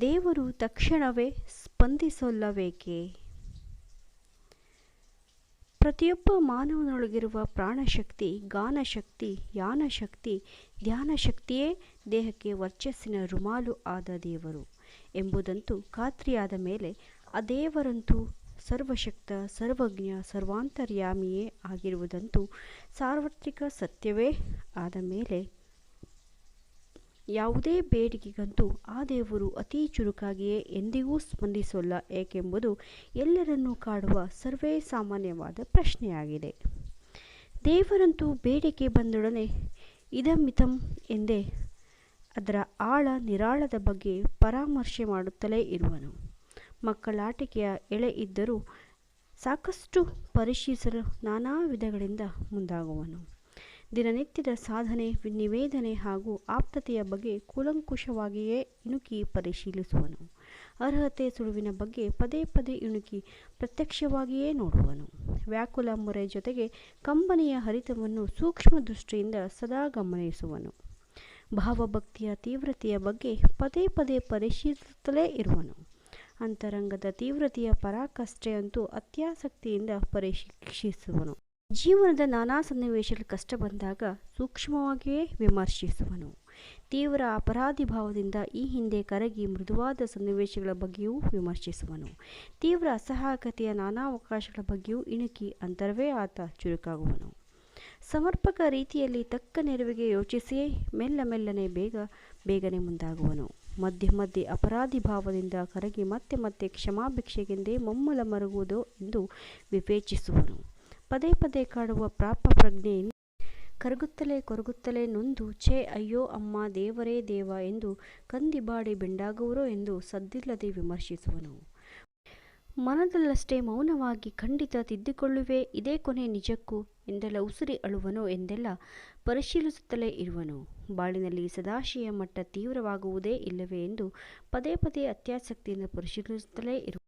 ದೇವರು ತಕ್ಷಣವೇ ಸ್ಪಂದಿಸಲ್ಲಬೇಕೆ ಪ್ರತಿಯೊಬ್ಬ ಮಾನವನೊಳಗಿರುವ ಪ್ರಾಣಶಕ್ತಿ, ಗಾನಶಕ್ತಿ, ಯಾನಶಕ್ತಿ, ಧ್ಯಾನಶಕ್ತಿಯೇ ದೇಹಕ್ಕೆ ವರ್ಚಸ್ಸಿನ ರುಮಾಲು ಆದ ದೇವರು. ಎಂಬುದಂತೂ ಖಾತ್ರಿಯಾದ ಮೇಲೆ ಆ ದೇವರಂತೂ ಸರ್ವಶಕ್ತ, ಸರ್ವಜ್ಞ, ಸರ್ವಾಂತರ್ಯಾಮಿಯೇ ಆಗಿರುವುದಂತೂ ಸಾರ್ವತ್ರಿಕ ಸತ್ಯವೇ ಆದ ಮೇಲೆ ಯಾವುದೇ ಬೇಡಿಕೆಗಂತೂ ಆ ದೇವರು ಅತೀ ಚುರುಕಾಗಿಯೇ ಎಂದಿಗೂ ಸ್ಪಂದಿಸೋಲ್ಲ, ಏಕೆಂಬುದು ಎಲ್ಲರನ್ನೂ ಕಾಡುವ ಸರ್ವೇ ಸಾಮಾನ್ಯವಾದ ಪ್ರಶ್ನೆಯಾಗಿದೆ. ದೇವರಂತೂ ಬೇಡಿಕೆ ಬಂದೊಡನೆ ಇದಮಿತಂ ಎಂದೇ ಅದರ ಆಳ ನಿರಾಳದ ಬಗ್ಗೆ ಪರಾಮರ್ಶೆ ಮಾಡುತ್ತಲೇ ಇರುವನು. ಮಕ್ಕಳಾಟಿಕೆಯ ಎಳೆ ಇದ್ದರೂ ಸಾಕಷ್ಟು ಪರಿಶೀಲಿಸಲು ನಾನಾ ವಿಧಗಳಿಂದ ಮುಂದಾಗುವನು. ದಿನನಿತ್ಯದ ಸಾಧನೆ, ನಿವೇದನೆ ಹಾಗೂ ಆಪ್ತತೆಯ ಬಗ್ಗೆ ಕೂಲಂಕುಷವಾಗಿಯೇ ಇಣುಕಿ ಪರಿಶೀಲಿಸುವನು. ಅರ್ಹತೆ ಸುಳುವಿನ ಬಗ್ಗೆ ಪದೇ ಪದೇ ಇಣುಕಿ ಪ್ರತ್ಯಕ್ಷವಾಗಿಯೇ ನೋಡುವನು. ವ್ಯಾಕುಲ ಮೊರೆ ಜೊತೆಗೆ ಕಂಬನಿಯ ಹರಿತವನ್ನು ಸೂಕ್ಷ್ಮ ದೃಷ್ಟಿಯಿಂದ ಸದಾ ಗಮನಿಸುವನು. ಭಾವಭಕ್ತಿಯ ತೀವ್ರತೆಯ ಬಗ್ಗೆ ಪದೇ ಪದೇ ಪರಿಶೀಲಿಸುತ್ತಲೇ ಇರುವನು. ಅಂತರಂಗದ ತೀವ್ರತೆಯ ಪರಾಕಷ್ಟೆಯಂತೂ ಅತ್ಯಾಸಕ್ತಿಯಿಂದ ಪರೀಕ್ಷಿಸುವನು ಜೀವನದ ನಾನಾ ಸನ್ನಿವೇಶಗಳು ಕಷ್ಟ ಬಂದಾಗ ಸೂಕ್ಷ್ಮವಾಗಿಯೇ ವಿಮರ್ಶಿಸುವನು. ತೀವ್ರ ಅಪರಾಧಿ ಭಾವದಿಂದ ಈ ಹಿಂದೆ ಕರಗಿ ಮೃದುವಾದ ಸನ್ನಿವೇಶಗಳ ಬಗ್ಗೆಯೂ ವಿಮರ್ಶಿಸುವನು. ತೀವ್ರ ಅಸಹಾಯಕತೆಯ ನಾನಾ ಅವಕಾಶಗಳ ಬಗ್ಗೆಯೂ ಇಣುಕಿ ಅಂತರವೇ ಆತ ಚುರುಕಾಗುವನು. ಸಮರ್ಪಕ ರೀತಿಯಲ್ಲಿ ತಕ್ಕ ನೆರವಿಗೆ ಯೋಚಿಸಿಯೇ ಮೆಲ್ಲ ಮೆಲ್ಲನೆ ಬೇಗ ಬೇಗನೆ ಮುಂದಾಗುವನು. ಮಧ್ಯೆ ಮಧ್ಯೆ ಅಪರಾಧಿ ಭಾವದಿಂದ ಕರಗಿ ಮತ್ತೆ ಮತ್ತೆ ಕ್ಷಮಾಭಿಕ್ಷೆಗೆಂದೇ ಮೊಮ್ಮಲ ಮರುಗುವುದು ಎಂದು ವಿವೇಚಿಸುವನು. ಪದೇ ಪದೇ ಕಾಡುವ ಪ್ರಾಪ ಪ್ರಜ್ಞೆಯಿಂದ ಕರಗುತ್ತಲೇ ಕೊರಗುತ್ತಲೇ ನೊಂದು, ಛೇ ಅಯ್ಯೋ ಅಮ್ಮ ದೇವರೇ ದೇವ ಎಂದು ಕಂದಿಬಾಡಿ ಬೆಂಡಾಗುವರೋ ಎಂದು ಸದ್ದಿಲ್ಲದೆ ವಿಮರ್ಶಿಸುವನು. ಮನದಲ್ಲಷ್ಟೇ ಮೌನವಾಗಿ ಖಂಡಿತ ತಿದ್ದಿಕೊಳ್ಳುವೆ, ಇದೇ ಕೊನೆ ನಿಜಕ್ಕೂ ಎಂದೆಲ್ಲ ಉಸಿರಿ ಅಳುವನು ಎಂದೆಲ್ಲ ಪರಿಶೀಲಿಸುತ್ತಲೇ ಇರುವನು. ಬಾಳಿನಲ್ಲಿ ಸದಾಶಿಯ ಮಟ್ಟ ತೀವ್ರವಾಗುವುದೇ ಇಲ್ಲವೇ ಎಂದು ಪದೇ ಪದೇ ಅತ್ಯಾಸಕ್ತಿಯಿಂದ ಪರಿಶೀಲಿಸುತ್ತಲೇ ಇರು